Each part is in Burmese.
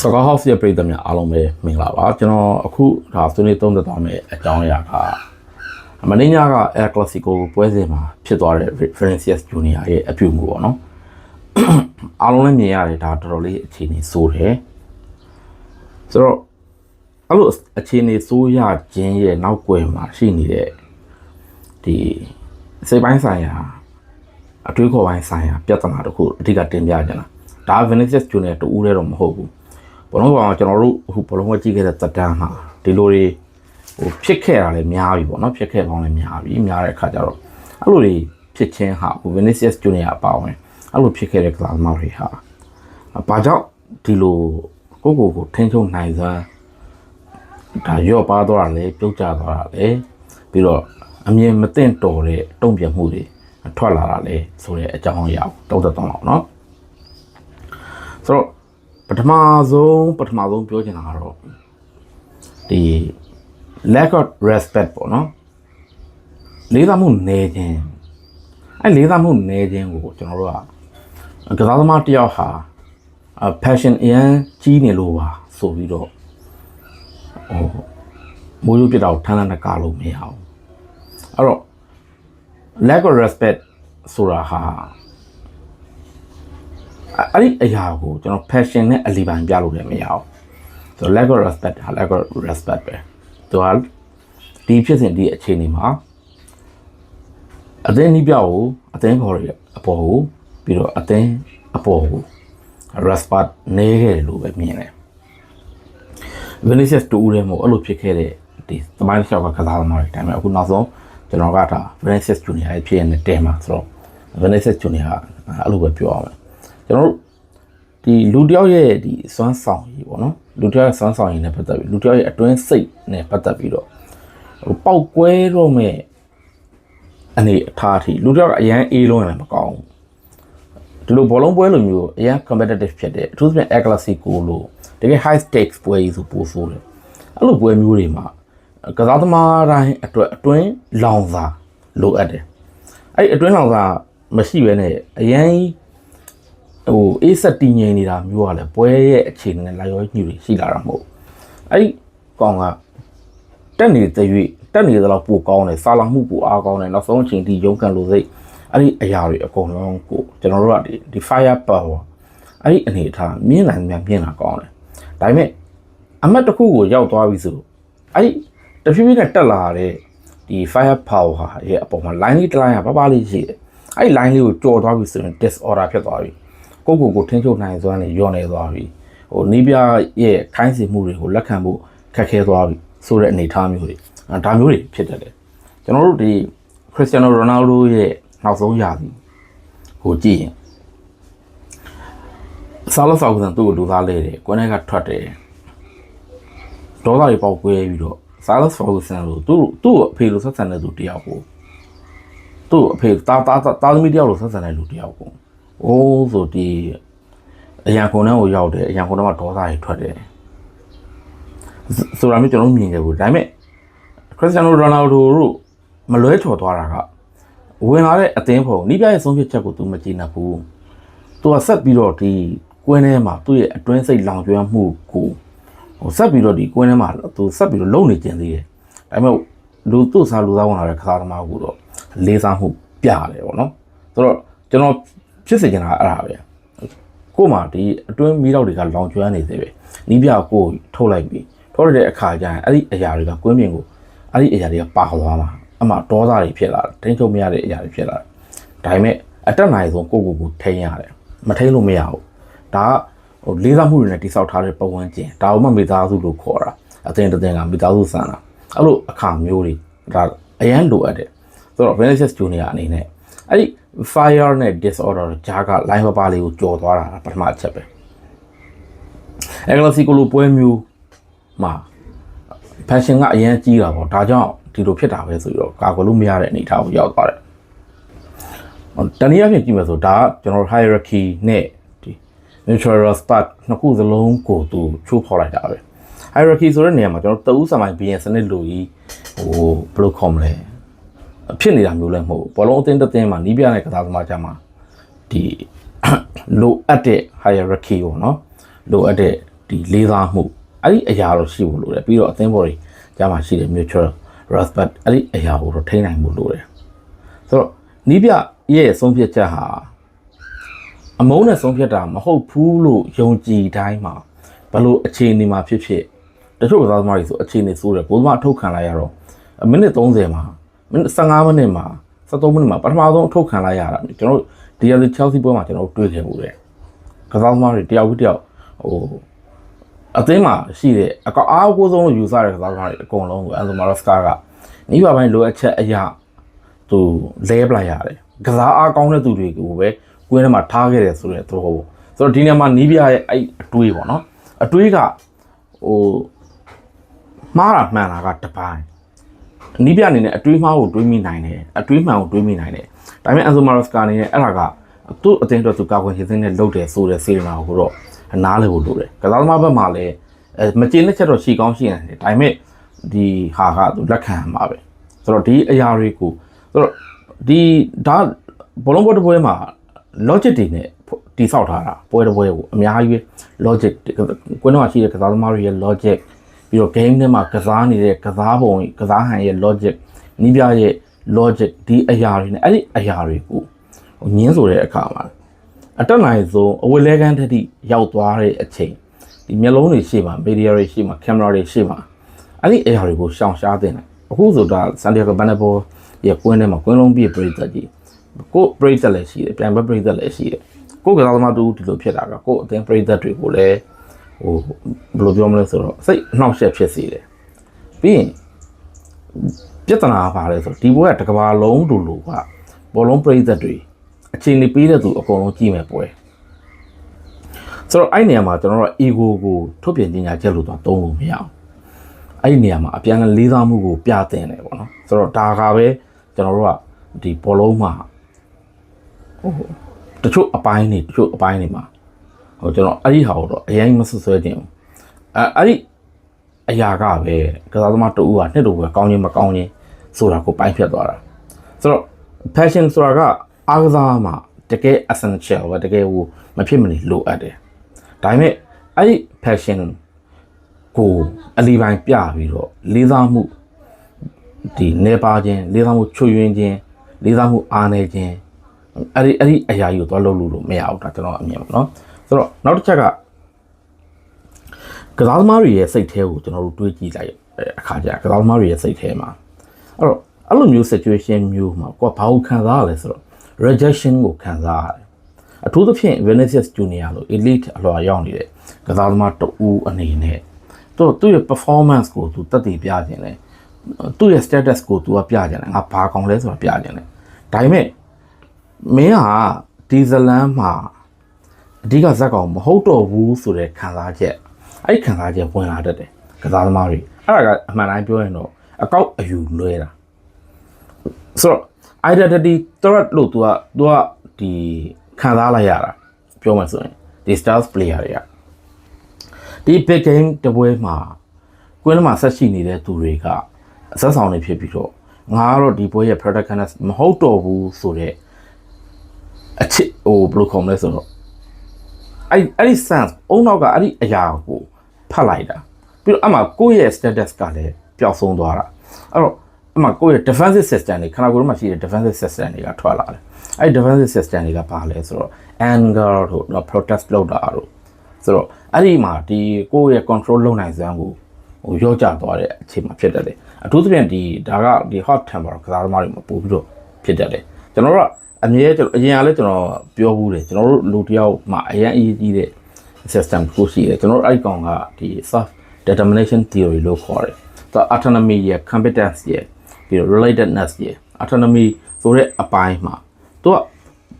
စကား house ရဲ့ပြည်သူများအားလုံးပဲမင်္ဂလာပါကျွန်တော်အခုဒါဆွေးနွေးသုံးသပ်သွားမယ့်အကြောင်းအရာကမင်းညက Air Clasico ပွဲစဉ်မှာဖြစ်သွားတဲ့ Vinicius Junior ရဲ့အပြုအမူပေါ့နော်အားလုံးလည်းမြင်ရတယ်ဒါတော်တော်လေးအခြေအနေဆိုးတယ်ဆိုတော့အဲ့လိုအခြေအနေဆိုးရခြင်းရဲ့နောက်ွယ်မှာရှိနေတဲ့ဒီစိတ်ပိုင်းဆိုင်ရာအတွေးခေါ်ပိုင်းဆိုင်ရာပြဿနာတစ်ခုအဓိကတင်ပြကြတာဒါ Vinicius Junior တူဦးလည်းတော့မဟုတ်ဘူး ဘလုံးကောင်ကျွန်တော်တို့ဟိုဘလုံးဝကြည့်ခဲ့တဲ့သက်တမ်းမှာဒီလိုတွေဟိုဖြစ်ခဲ့တာလည်းများပြီပေါ့နော်ဖြစ်ခဲ့ပေါင်းလည်းများပြီများတဲ့အခါကျတော့အဲ့လိုတွေဖြစ်ချင်းဟာဟို Vinicius Junior အပါဝင်အဲ့လိုဖြစ်ခဲ့တဲ့ကစားသမားတွေဟာဘာကြောင့်ဒီလိုကိုကိုကိုထိန်းချုပ်နိုင်စွမ်းဒါရော့ပါသွားတာလေပြုတ်ကျသွားတာလေပြီးတော့အမြင်မသိတော်တဲ့တုံ့ပြန်မှုတွေထွက်လာတာလေဆိုတဲ့အကြောင်းအရာကိုတောက်သက်တော့အောင်နော်ဆိုတော့ ပထမဆုံးပထမဆုံးပြောချင်တာကတော့ဒီ lack of respect ပေါ့နော်လေးစားမှုနေခြင်းအဲလေးစားမှုနေခြင်းကိုကျွန်တော်တို့ကကစားသမားတစ်ယောက်ဟာအ passion အရင်ကြီးနေလို့ပါဆိုပြီးတော့ဟိုမိုးရိုးပြစ်တာကိုထမ်းထမ်းနဲ့ကာလို့မရအောင်အဲ့တော့ lack of respect ဆိုတာဟာ အဲ့ဒီအရာကိုကျွန်တော် passion နဲ့အလီပိုင်ပြလို့လည်းမရအောင်ဆိုတော့ lack of respect ဟာ lack of respect ပဲသူကဒီဖြစ်စဉ်ဒီအခြေအနေမှာအသင်းနီးပြကိုအသင်းခေါ်ရအပေါ်ကိုပြီးတော့အသင်းအပေါ်ကို respect နေခဲ့တယ်လို့ပဲမြင်တယ် Vinicius တူဦးတယ်မို့အဲ့လိုဖြစ်ခဲ့တဲ့ဒီသမိုင်းတစ်လျှောက်ကကစားသမားတွေတိုင်းမှာအခုနောက်ဆုံးကျွန်တော်ကဒါ Vinicius Junior ရဲ့ဖြစ်ရတဲ့တဲမှာဆိုတော့ Vinicius Junior ကအဲ့လိုပဲပြောရမယ် ကျွန်တော်တို့ဒီလူတစ်ယောက်ရဲ့ဒီစွမ်းဆောင်ရည်ပေါ့နော်လူတစ်ယောက်ရဲ့စွမ်းဆောင်ရည်နဲ့ပတ်သက်ပြီးလူတစ်ယောက်ရဲ့အတွင်းစိတ်နဲ့ပတ်သက်ပြီးတော့ဟိုပောက်ကွဲတော့မဲ့အနေအထားအထိလူတစ်ယောက်ကအရန်အေးလုံးရင်မကောင်းဘူးဒီလိုဘောလုံးပွဲလိုမျိုးအရန် competitive ဖြစ်တဲ့အထူးသဖြင့် A Clasico လို့တကယ် high stakes ပွဲကြီးဆိုပို့ဆိုးတယ်အဲ့လိုပွဲမျိုးတွေမှာကစားသမားတိုင်းအတွက်အတွင်းလောင်စာလိုအပ်တယ်အဲ့ဒီအတွင်းလောင်စာမရှိဘဲနဲ့အရန်ကြီး ဟိုအေးဆက်တည်ငြိမ်နေတာမျိုးကလည်းပွဲရဲ့အခြေအနေနဲ့လာရောညှိတွေရှိလာတာမဟုတ်အဲ့ဒီကောင်ကတက်နေတဲ့ရွေ့တက်နေသလောက်ပိုကောင်းတယ်စာလာမှုပိုအားကောင်းတယ်နောက်ဆုံးအချိန်ထိရုန်းကန်လို့စိတ်အဲ့ဒီအရာတွေအကုန်လုံးကိုကျွန်တော်တို့ကဒီဒီ fire power အဲ့ဒီအနေအထားမြင်နိုင်မြန်မြင်လာကောင်းတယ်ဒါပေမဲ့အမတ်တစ်ခုကိုရောက်သွားပြီဆိုအဲ့ဒီတဖြည်းဖြည်းနဲ့တက်လာတဲ့ဒီ fire power ဟာရဲ့အပေါ်မှာ line လေးတစ် line ကပပလေးရှိတယ်အဲ့ဒီ line လေးကိုကြော်သွားပြီဆိုရင် disorder ဖြစ်သွားပြီ ကိုယ့်ကိုယ်ကိုထင်းချုပ်နိုင်စွမ်းနေညော့နေသွားပြီဟိုနီးပြရဲ့ခိုင်းစီမှုတွေကိုလက်ခံဖို့ခက်ခဲသွားပြီဆိုတဲ့အနေအထားမျိုးတွေအဲဒါမျိုးတွေဖြစ်တတ်တယ်ကျွန်တော်တို့ဒီခရစ္စတီယာနိုရိုနယ်ဒိုရဲ့နောက်ဆုံးရာသီဟိုကြည့်ရင်ဆာလဆောက်ကန်သူ့ကိုလူသားလဲတယ်ကွန်းထဲကထွက်တယ်ဒေါသတွေပေါက်ကွဲပြီးတော့ဆာလဆောက်ကန်လို့သူ့သူ့အဖေလိုဆက်ဆံတဲ့သူတယောက်ကိုသူ့အဖေတာတာတာသမီးတယောက်လိုဆက်ဆံတဲ့လူတယောက်ကို အိုးဆိုဒီအရာခုံထဲကိုရောက်တယ်အရာခုံထဲမှာဒေါသတွေထွက်တယ်ဆိုတာမျိုးကျွန်တော်မြင်ခဲ့ဘူးဒါပေမဲ့ခရစ္စတီယာနိုရိုနယ်ဒိုတို့မလွဲချော်သွားတာကဝင်လာတဲ့အသင်းဖို့နိပြရဲ့ဆုံးဖြတ်ချက်ကိုသူမကြည့်နိုင်ဘူးသူကဆက်ပြီးတော့ဒီကွင်းထဲမှာသူ့ရဲ့အတွင်းစိတ်လောင်ကျွမ်းမှုကိုဟိုဆက်ပြီးတော့ဒီကွင်းထဲမှာသူဆက်ပြီးတော့လုံနေကျင်သေးတယ်ဒါပေမဲ့လူသူ့စားလူသားဝင်လာတဲ့ခါသမားကိုတော့လေးစားမှုပြတယ်ပေါ့နော်ဆိုတော့ကျွန်တော် ဖြစ်စေချင်တာအဲ့ဒါပဲကို့မှာဒီအတွင်းမီးတော့တွေကလောင်ကျွမ်းနေသေးပဲနီးပြကိုထုတ်လိုက်ပြီးထုတ်လိုက်တဲ့အခါကျရင်အဲ့ဒီအရာတွေကကွင်းပြင်ကိုအဲ့ဒီအရာတွေကပါသွားမှာအမှဒေါသတွေဖြစ်လာတယ်ထိန်းချုပ်မရတဲ့အရာတွေဖြစ်လာတယ်ဒါပေမဲ့အတက်နိုင်ဆုံးကိုကိုကိုထိန်းရတယ်မထိန်းလို့မရဘူးဒါကဟိုလေးစားမှုတွေနဲ့တိဆောက်ထားတဲ့ပုံဝန်းကျင်ဒါမှမိသားစုလို့ခေါ်တာအတင်းတင်းကမိသားစုဆန်တာအဲ့လိုအခါမျိုးတွေဒါအရန်လိုအပ်တယ်ဆိုတော့ Vinicius Junior အနေနဲ့ အဲ့ဒီ fire နဲ့ disorder ဂျားက line ပပလေးကိုကြော်သွားတာပထမအချက်ပဲအဲကလစီကိုလိုပွဲမျိုးမှာ passion ကအရန်ကြီးတာပေါ့ဒါကြောင့်ဒီလိုဖြစ်တာပဲဆိုပြီးတော့ကာကွယ်လို့မရတဲ့အနေအထားကိုရောက်သွားတယ်တနည်းအားဖြင့်ကြည့်မယ်ဆိုဒါကကျွန်တော် hierarchy နဲ့ဒီ mutual respect နှစ်ခုစလုံးကိုသူချိုးဖော်လိုက်တာပဲ hierarchy ဆိုတဲ့နေရာမှာကျွန်တော်တအူးစမိုင်းဘီယန်စနစ်လိုကြီးဟိုဘယ်လိုခေါ်မလဲ ဖြစ်နေတာမျိုးလည်းမဟုတ်ဘူးဘောလုံးအသင်းတစ်သင်းမှာနီးပြတဲ့ကစားသမားကြမှာဒီလိုအပ်တဲ့ hierarchy ပေါ့နော်လိုအပ်တဲ့ဒဒီလေးစားမှုအဲ့ဒီအရာတော့ရှိဖို့လိုတယ်ပြီးတော့အသင်းပေါ်တွေကြားမှာရှိတဲ့ mutual respect အဲ့ဒီအရာကိုတော့ထိန်းနိုင်ဖို့လိုတယ်ဆိုတော့နီးပြရဲ့ဆုံးဖြတ်ချက်ဟာအမုန်းနဲ့ဆုံးဖြတ်တာမဟုတ်ဘူးလို့ယုံကြည်တိုင်းမှာဘယ်လိုအခြေအနေမှာဖြစ်ဖြစ်တချို့ကစားသမားတွေဆိုအခြေအနေဆိုးတယ်ဘိုးသမားအထုတ်ခံလိုက်ရတော့မိနစ်30မှာမိနစ် 15မိနစ်မှာ73မိနစ်မှာပထမဆုံးအထုတ်ခံလိုက်ရတာကျွန်တော်တို့ဒီရလီ Chelsea ပွဲမှာကျွန်တော်တို့တွေ့ခဲ့မှုတယ်ကစားသမားတွေတယောက်ပြီးတယောက်ဟိုအသင်းမှာရှိတဲ့အကောအားကိုးဆုံးလို့ယူဆတဲ့ကစားသမားတွေအကုန်လုံးကိုအန်ဇိုမာရော့စကာကနီးပါပိုင်းလိုအပ်ချက်အရာသူလဲပလိုက်ရတယ်ကစားအားကောင်းတဲ့သူတွေကိုပဲကွင်းထဲမှာထားခဲ့တယ်ဆိုတဲ့သဘောပေါ့ဆိုတော့ဒီနေရာမှာနီးပြရဲ့အဲ့အတွေးပေါ့နော်အတွေးကဟိုမှားတာမှန်တာကတပိုင်း နီးပြအနေနဲ့အတွေးမှားကိုတွေးမိနိုင်တယ်အတွေးမှန်ကိုတွေးမိနိုင်တယ်ဒါပေမဲ့အန်ဇိုမာရော့စကာအနေနဲ့အဲ့ဒါကသူ့အသင်းအတွက်သူကာကွယ်ရေးစင်းနဲ့လုပ်တယ်ဆိုတဲ့စေတနာကိုတော့နားလည်ဖို့လိုတယ်ကစားသမားဘက်မှာလည်းအဲမကျင်းတဲ့ချက်တော့ရှိကောင်းရှိနေတယ်ဒါပေမဲ့ဒီဟာကသူလက်ခံမှာပဲဆိုတော့ဒီအရာတွေကိုဆိုတော့ဒီဒါဘောလုံးပွဲတစ်ပွဲမှာ logic တွေနဲ့တိဆောက်ထားတာပွဲတစ်ပွဲကိုအများကြီးပဲ logic ကွင်းတော့ရှိတဲ့ကစားသမားတွေရဲ့ logic ပြီးတော့ game ထဲမှာကစားနေတဲ့ကစားပုံကစားဟန်ရဲ့ logic နီးပြရဲ့ logic ဒီအရာတွေနဲ့အဲ့ဒီအရာတွေကိုညင်းဆိုတဲ့အခါမှာအတက်နိုင်ဆုံးအဝေလဲကန်းတတိရောက်သွားတဲ့အချိန်ဒီမျက်လုံးတွေရှေ့မှာ media တွေရှေ့မှာ camera တွေရှေ့မှာအဲ့ဒီအရာတွေကိုရှောင်ရှားတင်တယ်အခုဆိုတာဆန်တီယာဂိုဘန်နဘောရဲ့ကွင်းထဲမှာကွင်းလုံးပြည့်ပြိသက်ကြီးကိုပြိသက်လည်းရှိတယ်ပြန်ဘက်ပြိသက်လည်းရှိတယ်ကိုကစားသမားတူဒီလိုဖြစ်တာကကိုအသင်းပြိသက်တွေကိုလည်း ဟိုဘယ်လိုပြောမလဲဆိုတော့စိတ်နှောက်ယှက်ဖြစ်စေတယ်ပြီးရင်ပြဿနာပါလဲဆိုဒီဘွဲကတကဘာလုံးတူလို့ကဘောလုံးပြိသက်တွေအချိန်လေးပေးတဲ့သူအကုန်လုံးကြည့်မယ်ပွဲဆိုတော့အဲ့နေရာမှာကျွန်တော်တို့ ego ကိုထုတ်ပြန်ခြင်းညာချက်လို့တော့သုံးလို့မရအောင်အဲ့ဒီနေရာမှာအပြန်အလှန်လေးစားမှုကိုပြသင်တယ်ပေါ့နော်ဆိုတော့ဒါကပဲကျွန်တော်တို့ကဒီဘောလုံးမှာဟိုတချို့အပိုင်းနေတချို့အပိုင်းနေမှာ ဟိုကျွန်တော်အဲ့ဒီဟာကိုတော့အရင်မဆွဆွဲခြင်းအဲအဲ့ဒီအရာကပဲကစားသမားတူကနှစ်တူပဲကောင်းခြင်းမကောင်းခြင်းဆိုတာကိုပိုင်းဖြတ်သွားတာဆိုတော့ passion ဆိုတာကအားကစားမှာတကယ် essential ပဲတကယ်ဟိုမဖြစ်မနေလိုအပ်တယ်ဒါပေမဲ့အဲ့ဒီ passion ကိုအလီပိုင်းပြပြီးတော့လေးစားမှုဒီနေပါခြင်းလေးစားမှုချွတ်ယွင်းခြင်းလေးစားမှုအားနေခြင်းအဲ့ဒီအဲ့ဒီအရာကြီးကိုသွားလုပ်လို့လို့မရဘူးဒါကျွန်တော်အမြင်ပါเนาะ ဆိုတော့နောက်တစ်ချက်ကကစားသမားတွေရဲ့စိတ်ထဲကိုကျွန်တော်တို့တွေးကြည့်လိုက်အခါကျကစားသမားတွေရဲ့စိတ်ထဲမှာအဲ့တော့အဲ့လိုမျိုး situation မျိုးမှာကိုကဘာကိုခံစားရလဲဆိုတော့ rejection ကိုခံစားရတယ်အထူးသဖြင့် Vinicius Junior လို့ elite အလွှာရောက်နေတဲ့ကစားသမားတဦးအနေနဲ့သူသူ့ရဲ့ performance ကိုသူတက်တည်ပြခြင်းလဲသူ့ရဲ့ status ကိုသူကပြခြင်းလဲငါဘာကောင်းလဲဆိုတာပြခြင်းလဲဒါပေမဲ့မင်းဟာဒီဇလန်မှာ အဓိကဇက်ကောင်မဟုတ်တော့ဘူးဆိုတဲ့ခံစားချက်အဲ့ဒီခံစားချက်ဝင်လာတတ်တယ်ကစားသမားတွေအဲ့ဒါကအမှန်တိုင်းပြောရင်တော့အကောက်အယူလွဲတာဆိုတော့ identity threat လို့ तू က तू ကဒီခံစားလိုက်ရတာပြောမှဆိုရင်ဒီ stars player တွေကဒီ big game တပွဲမှာကွင်းထဲမှာဆက်ရှိနေတဲ့သူတွေကအဆက်ဆောင်နေဖြစ်ပြီးတော့ငါကတော့ဒီပွဲရဲ့ protagonist မဟုတ်တော့ဘူးဆိုတော့အချစ်ဟိုဘယ်လိုခေါ်မလဲဆိုတော့ အဲ့အဲ့ဒီ sense အုံနောက်ကအဲ့ဒီအရာကိုဖတ်လိုက်တာပြီးတော့အမှကိုယ့်ရဲ့ status ကလည်းပျောက်ဆုံးသွားတာအဲ့တော့အမှကိုယ့်ရဲ့ defensive system တွေခန္ဓာကိုယ်ထဲမှာရှိတဲ့ defensive system တွေကထွက်လာတယ်အဲ့ဒီ defensive system တွေကဘာလဲဆိုတော့ anger တို့နော် protest လုပ်တာတို့ဆိုတော့အဲ့ဒီမှာဒီကိုယ့်ရဲ့ control လုပ်နိုင်စွမ်းကိုဟိုရော့ကျသွားတဲ့အချိန်မှာဖြစ်တတ်တယ်အထူးသဖြင့်ဒီဒါကဒီ hot temper ကစားသမားတွေမှာပို့ပြီးတော့ဖြစ်တတ်တယ်ကျွန်တော်တို့က အမြဲကျွန်တော်အရင်ကလည်းကျွန်တော်ပြောဘူးတယ်ကျွန်တော်တို့လူတယောက်မှာအရင်အရေးကြီးတဲ့ system ကိုရှိတယ်ကျွန်တော်တို့အဲ့ဒီကောင်ကဒီ self determination theory လို့ခေါ်တယ်သူ autonomy ရဲ့ competence ရဲ့ပြီးတော့ relatedness ရဲ့ autonomy ဆိုတဲ့အပိုင်းမှာသူက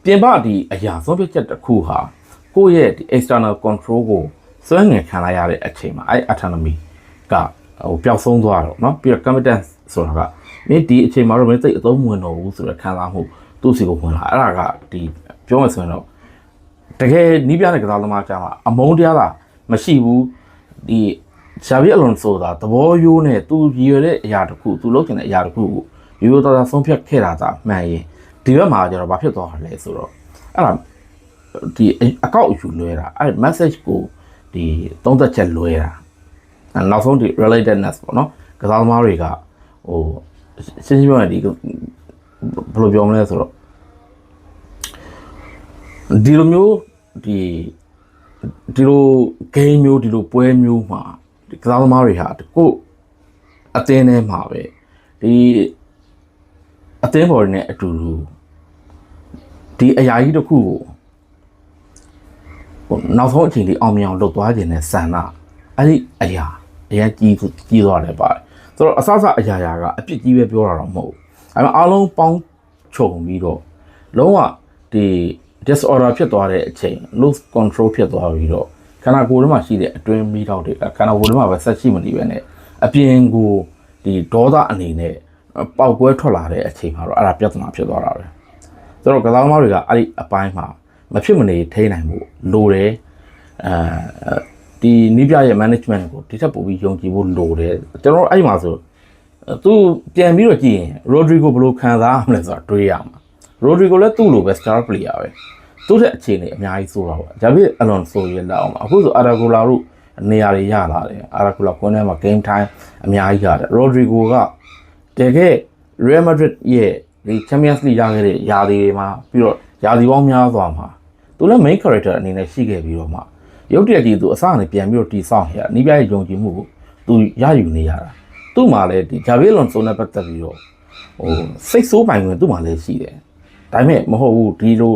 ပြင်ပဒီအရာဆုံးဖြတ်ချက်တစ်ခုဟာကိုယ့်ရဲ့ဒီ external control ကိုစွဲငင်ခံလိုက်ရတဲ့အချိန်မှာအဲ့ autonomy ကဟိုပျောက်ဆုံးသွားတော့เนาะပြီးတော့ competence ဆိုတာကမင်းဒီအချိန်မှာတော့မင်းသိအသုံးမဝင်တော့ဘူးဆိုတဲ့ခံစားမှု သူ့စီကိုဝင်လာအဲ့ဒါကဒီပြောမှဆိုရင်တော့တကယ်နီးပြတဲ့ကစားသမားကြားမှာအမုန်းတရားကမရှိဘူးဒီရှာဗီအလွန်ဆိုတာသဘောရိုးနဲ့သူရည်ရွယ်တဲ့အရာတစ်ခုသူလုပ်ချင်တဲ့အရာတစ်ခုကိုရိုးရိုးသားသားဆုံးဖြတ်ခဲ့တာသာမှန်ရင်ဒီဘက်မှာကျတော့ဘာဖြစ်သွားတာလဲဆိုတော့အဲ့ဒါဒီအကောက်အယူလွဲတာအဲ့ message ကိုဒီသုံးသက်ချက်လွဲတာအဲနောက်ဆုံးဒီ relatedness ပေါ့နော်ကစားသမားတွေကဟိုရှင်းရှင်းပြောရင်ဒီ ဘယ်လိုပြောမလဲဆိုတော့ဒီလိုမျိုးဒီဒီလို game မျိုးဒီလိုပွဲမျိုးမှာဒီကစားသမားတွေဟာကိုယ့်အတင်းထဲမှာပဲဒီအတင်းဘော်တွေနဲ့အတူတူဒီအရာကြီးတစ်ခုကိုဟိုနောက်ဆုံးအချိန်လေးအောင်မြင်အောင်လုပ်သွားခြင်းနဲ့ဆန္ဒအဲ့ဒီအရာအရာကြီးကြီးသွားတယ်ပါတယ်ဆိုတော့အစစအရာရာကအပြစ်ကြီးပဲပြောတာတော့မဟုတ်ဘူးအဲ့မှာအားလုံးပေါင်း ခြုံပြီးတော့လုံးဝဒီ disorder ဖြစ်သွားတဲ့အချိန် lose control ဖြစ်သွားပြီးတော့ခန္ဓာကိုယ်ထဲမှာရှိတဲ့အတွင်းမီးတောက်တွေကခန္ဓာကိုယ်ထဲမှာပဲဆက်ရှိမနေပဲနဲ့အပြင်ကိုဒီဒေါသအနေနဲ့ပေါက်ကွဲထွက်လာတဲ့အချိန်မှာတော့အဲ့ဒါပြဿနာဖြစ်သွားတာပဲဆိုတော့ကစားသမားတွေကအဲ့ဒီအပိုင်းမှာမဖြစ်မနေထိနိုင်မှုလိုတယ်အဲဒီနီးပြရဲ့ management ကိုဒီထက်ပိုပြီးယုံကြည်ဖို့လိုတယ်ကျွန်တော်တို့အဲ့ဒီမှာဆို သူပြန်ပြီးတော့ကြည့်ရင် Rodrigo ဘယ်လိုခံစားရမလဲဆိုတာတွေးရမှာ Rodrigo လည်းသူ့လိုပဲ star player ပဲသူ့တဲ့အခြေအနေအများကြီးဆိုးတာပေါ့ဒါပေမဲ့ Alonso ရဲ့လက်အောင်မှာအခုဆို Aragola တို့နေရာတွေရလာတယ် Aragola ကွင်းထဲမှာ game time အများကြီးရတယ် Rodrigo ကတကယ် Real Madrid ရဲ့ဒီ Champions League ရခဲ့တဲ့ယာဒီတွေမှာပြီးတော့ယာဒီပေါင်းများစွာမှာသူလည်း main character အနေနဲ့ရှိခဲ့ပြီးတော့မှရုပ်တရက်ကြီးသူအစကနေပြန်ပြီးတော့တီဆောက်ရနီးပြရဲ့ယုံကြည်မှုကိုသူရယူနေရတာ သူ့မှာလည်းဒီ Javier Alonso နဲ့ပတ်သက်ပြီးတော့ဟိုစိတ်ဆိုးပိုင်ဝင်သူ့မှာလည်းရှိတယ်ဒါပေမဲ့မဟုတ်ဘူးဒီလို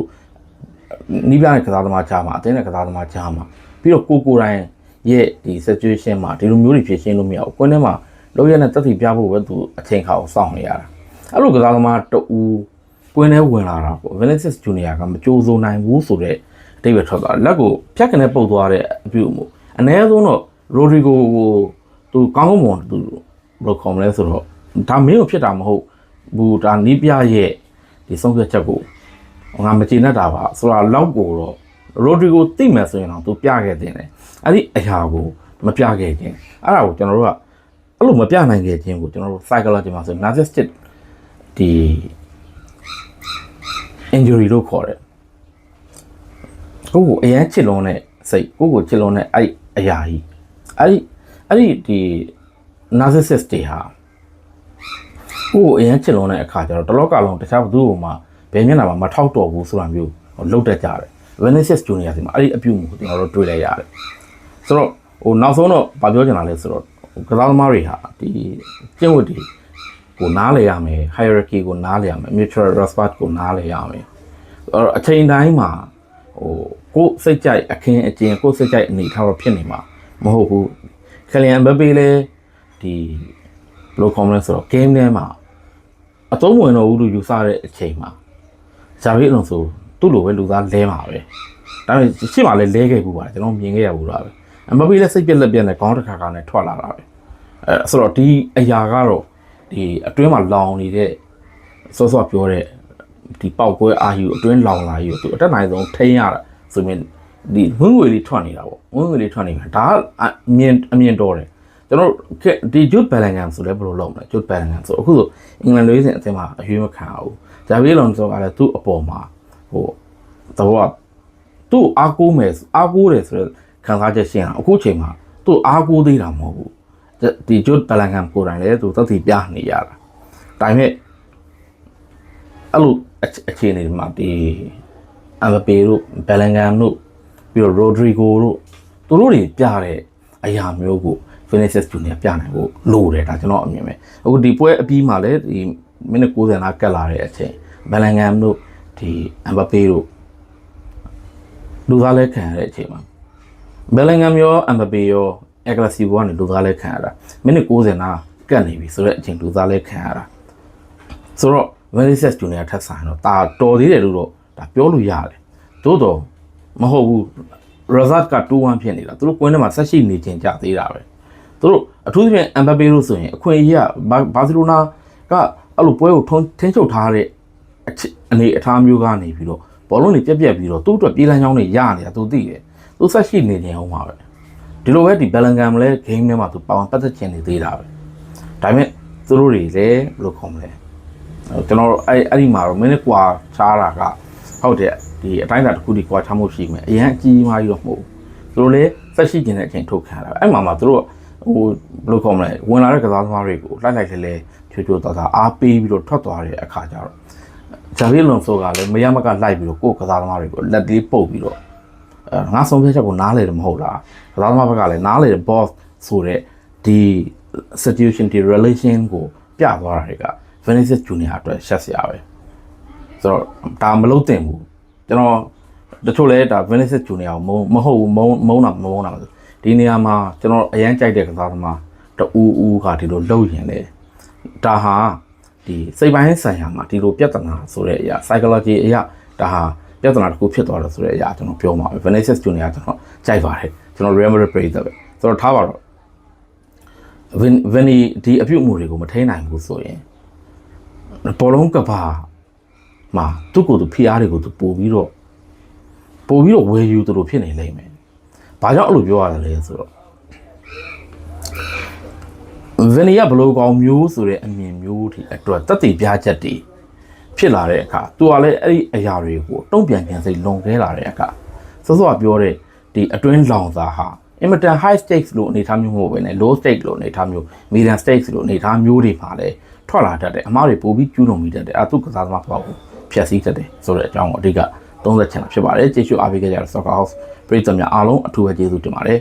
နီးပြတဲ့ကစားသမားကြားမှာအတင်းတဲ့ကစားသမားကြားမှာပြီးတော့ကိုကိုတိုင်းရဲ့ဒီ situation မှာဒီလိုမျိုးတွေဖြစ်ရှင်းလို့မရဘူးကွင်းထဲမှာလောက်ရတဲ့တက်တီပြဖို့ပဲသူအချိန်ခါကိုစောင့်နေရတာအဲ့လိုကစားသမားတူကွင်းထဲဝင်လာတာပေါ့ Vinicius Junior ကမကြိုးစိုးနိုင်ဘူးဆိုတော့အတိတ်ပဲထွက်သွားတယ်လက်ကိုဖြတ်ကနေပုတ်သွားတဲ့အပြုအမူအ ਨੇ ဆုံးတော့ Rodrigo ကိုသူကောင်းကောင်းမွန်သူ ဘယ်လိုခေါ်မလဲဆိုတော့ဒါမင်းကိုဖြစ်တာမဟုတ်ဘူးဒါနီးပြရဲ့ဒီဆုံးဖြတ်ချက်ကိုငါမကျေနပ်တာပါဆိုတာလောက်ကိုတော့ Rodrigo သိမယ်ဆိုရင်တော့သူပြခဲ့တင်တယ်အဲ့ဒီအရာကိုမပြခဲ့ခြင်းအဲ့ဒါကိုကျွန်တော်တို့ကအဲ့လိုမပြနိုင်ခဲ့ခြင်းကိုကျွန်တော်တို့ psychology မှာဆို narcissistic ဒီ injury လို့ခေါ်တယ်ကိုယ့်ကိုအရင်ချစ်လွန်းတဲ့စိတ်ကိုယ့်ကိုချစ်လွန်းတဲ့အဲ့အရာကြီးအဲ့ဒီအဲ့ဒီဒီ narcissist တွေဟာကိုယ့်ကိုအရင်ချစ်လွန်းတဲ့အခါကျတော့တလောကလုံးတခြားဘသူ့ကိုမှဘယ်မျက်နှာမှမထောက်တော့ဘူးဆိုတာမျိုးလှုပ်တတ်ကြတယ် Vinicius Junior စီမှာအဲ့ဒီအပြုတ်မှုကိုကျွန်တော်တို့တွေ့လိုက်ရတယ်ဆိုတော့ဟိုနောက်ဆုံးတော့ဗာပြောချင်တာလဲဆိုတော့ကစားသမားတွေဟာဒီကျင့်ဝတ်တွေကိုနားလည်ရမယ် hierarchy ကိုနားလည်ရမယ် mutual respect ကိုနားလည်ရမယ်အဲ့တော့အချိန်တိုင်းမှာဟိုကိုယ်စိတ်ကြိုက်အခင်းအကျင်းကိုယ်စိတ်ကြိုက်အနေထားတော့ဖြစ်နေမှာမဟုတ်ဘူးခလီယန်ဘပေလည်း ဒီဘယ်လိုခေါ်မလဲဆိုတော့ game ထဲမှာအသုံးဝင်တော့ဘူးလို့ယူဆတဲ့အချိန်မှာဇာဗီအလွန်ဆိုသူ့လိုပဲလူသားလဲမှာပဲဒါပေမဲ့ရှေ့မှာလည်းလဲခဲ့ဘူးပါတယ်ကျွန်တော်မြင်ခဲ့ရဘူးလားပဲအမပေလည်းစိတ်ပြက်လက်ပြက်နဲ့ခေါင်းတစ်ခါခါနဲ့ထွက်လာတာပဲအဲဆိုတော့ဒီအရာကတော့ဒီအတွင်းမှာလောင်နေတဲ့စောစောပြောတဲ့ဒီပေါက်ကွဲအာယူအတွင်းလောင်လာယူသူအတက်နိုင်ဆုံးထိန်းရတာဆိုရင်ဒီဝင်းငွေလေးထွက်နေတာပေါ့ဝင်းငွေလေးထွက်နေတာဒါကအမြင်အမြင်တော်တယ် ကျွန်တော်ဒီ Jude Bellingham ဆိုလဲဘယ်လိုလုပ်မလဲ Jude Bellingham ဆိုအခုဆိုအင်္ဂလန်လူစဉ်အသင်းမှာအရွေးမခံအောင်ဂျာဗီလွန်ဆိုကလည်းသူ့အပေါ်မှာဟိုတော့သူ့အားကိုးမယ်အားကိုးတယ်ဆိုတော့ခံစားချက်ရှင်းတာအခုချိန်မှာသူ့အားကိုးသေးတာမဟုတ်ဘူးဒီ Jude Bellingham ကိုယ်တိုင်လည်းသူသက်သေပြနေရတာဒါပေမဲ့အဲ့လိုအခြေအနေမှာဒီအမပေတို့ဘယ်လန်ဂမ်တို့ပြီးတော့ရိုဒရီဂိုတို့သူတို့တွေပြတဲ့အရာမျိုးကို Vinicius Junior ပြနိုင်ဖို့လိုတယ်ဒါကျွန်တော်အမြင်ပဲအခုဒီပွဲအပြီးမှာလည်းဒီမိနစ်90နားကတ်လာတဲ့အချိန်ဘယ်လန်ဂမ်တို့ဒီအမပေတို့လူသားလဲခံရတဲ့အချိန်မှာဘယ်လန်ဂမ်ရောအမပေရောအက်ကလစီဘောကနေလူသားလဲခံရတာမိနစ်90နားကတ်နေပြီဆိုတော့အချိန်လူသားလဲခံရတာဆိုတော့ Vinicius Junior ထက်ဆိုင်တော့ဒါတော်သေးတယ်လို့တော့ဒါပြောလို့ရတယ်သို့တော့မဟုတ်ဘူး result က2-1ဖြစ်နေတာသူတို့ကွင်းထဲမှာဆက်ရှိနေခြင်းကြသေးတာပဲ သူတို့အထူးသဖြင့်အမ်ဘပေလို့ဆိုရင်အခွင့်အရေးကဘာစီလိုနာကအဲ့လိုပွဲကိုထုံးထင်းချုပ်ထားတဲ့အနေအထားမျိုးကနေပြီးတော့ဘောလုံးတွေပြက်ပြက်ပြီးတော့သူ့အတွက်ပြေးလန်းချောင်းတွေရနေတာသူသိတယ်သူဆက်ရှိနေနေအောင်ပါပဲဒီလိုပဲဒီဘယ်လန်ဂမ်လည်း game ထဲမှာသူပါဝင်ပတ်သက်ခြင်းနေသေးတာပဲဒါပေမဲ့သူတို့တွေလည်းဘယ်လိုခေါ်မလဲကျွန်တော်အဲ့အဲ့ဒီမှာတော့မင်းကွာချားတာကဟုတ်တယ်ဒီအတိုင်းအတာတစ်ခုဒီကွာချမှုရှိမယ်အရင်အကြီးမားကြီးတော့မဟုတ်ဘူးသူတို့လည်းဆက်ရှိခြင်းတဲ့အချိန်ထုတ်ခံရတာပဲအဲ့မှာမှသူတို့ ဟိုဘယ်လိုခေါ်မလဲဝင်လာတဲ့ကစားသမားတွေကိုလိုက်လိုက်လဲလဲချွေချွေတော်တော်အားပေးပြီးတော့ထွက်သွားတဲ့အခါကျတော့ဂျာဗီလွန်ဆိုကလည်းမရမကလိုက်ပြီးတော့ကိုယ့်ကစားသမားတွေကိုလက်သေးပုတ်ပြီးတော့အဲငါဆုံးဖြတ်ချက်ကိုနားလေတယ်မဟုတ်လားကစားသမားဘက်ကလည်းနားလေတယ် boss ဆိုတဲ့ဒီ situation ဒီ relation ကိုပြသွားတာတွေက Vinicius Junior အတွက်ရှက်စရာပဲဆိုတော့ဒါမလုပ်သင့်ဘူးကျွန်တော်တချို့လဲဒါ Vinicius Junior ကိုမုန်းမဟုတ်ဘူးမုန်းမုန်းတာမမုန်းတာလို့ ဒီနေရာမှာကျွန်တော်အရန်ကြိုက်တဲ့ကစားသမားတူဦးကဒီလိုလှုပ်ရင်လေဒါဟာဒီစိတ်ပိုင်းဆိုင်ရာမှာဒီလိုပြဿနာဆိုတဲ့အရာ psychology အရာဒါဟာပြဿနာတစ်ခုဖြစ်သွားတယ်ဆိုတဲ့အရာကျွန်တော်ပြောမှာပဲ Vinicius Junior ကျွန်တော်ကြိုက်ပါတယ်ကျွန်တော် Real Madrid ပြည်သက်ပဲဆိုတော့ထားပါတော့ဗင်ဗနီဒီအပြုတ်မှုတွေကိုမထိန်းနိုင်ဘူးဆိုရင်ဘောလုံးကဘာမှာသူ့ကိုယ်သူဖိအားတွေကိုသူပို့ပြီးတော့ပို့ပြီးတော့ဝယ်ယူသူတို့ဖြစ်နေလိမ့်မယ်။ ဘာကြောင့်အဲ့လိုပြောရတယ်လဲဆိုတော့ဗနီကဘလိုကောင်မျိုးဆိုတဲ့အမြင်မျိုးထိအတွက်တက်တည်ပြချက်တွေဖြစ်လာတဲ့အခါသူကလည်းအဲ့ဒီအရာတွေကိုတုံ့ပြန်ပြန်စိတ်လွန်ခဲလာတဲ့အခါစောစောကပြောတဲ့ဒီအတွင်းလောင်စာဟာအင်မတန် high stakes လို့အနေထားမျိုးမဟုတ်ဘဲနဲ့ low stakes လို့အနေထားမျိုး medium stakes လို့အနေထားမျိုးတွေမှာလည်းထွက်လာတတ်တယ်အမားတွေပိုပြီးကျူးလွန်မိတတ်တယ်အတုကစားသမားပေါ့ကိုဖြည့်ဆည်းတတ်တယ်ဆိုတဲ့အကြောင်းကိုအဓိက သုံးသက်ချင်တာဖြစ်ပါတယ်ကျေးဇူးအားပေးကြကြတဲ့ Soccer House ပရိသတ်များအားလုံးအထူးပဲကျေးဇူးတင်ပါတယ်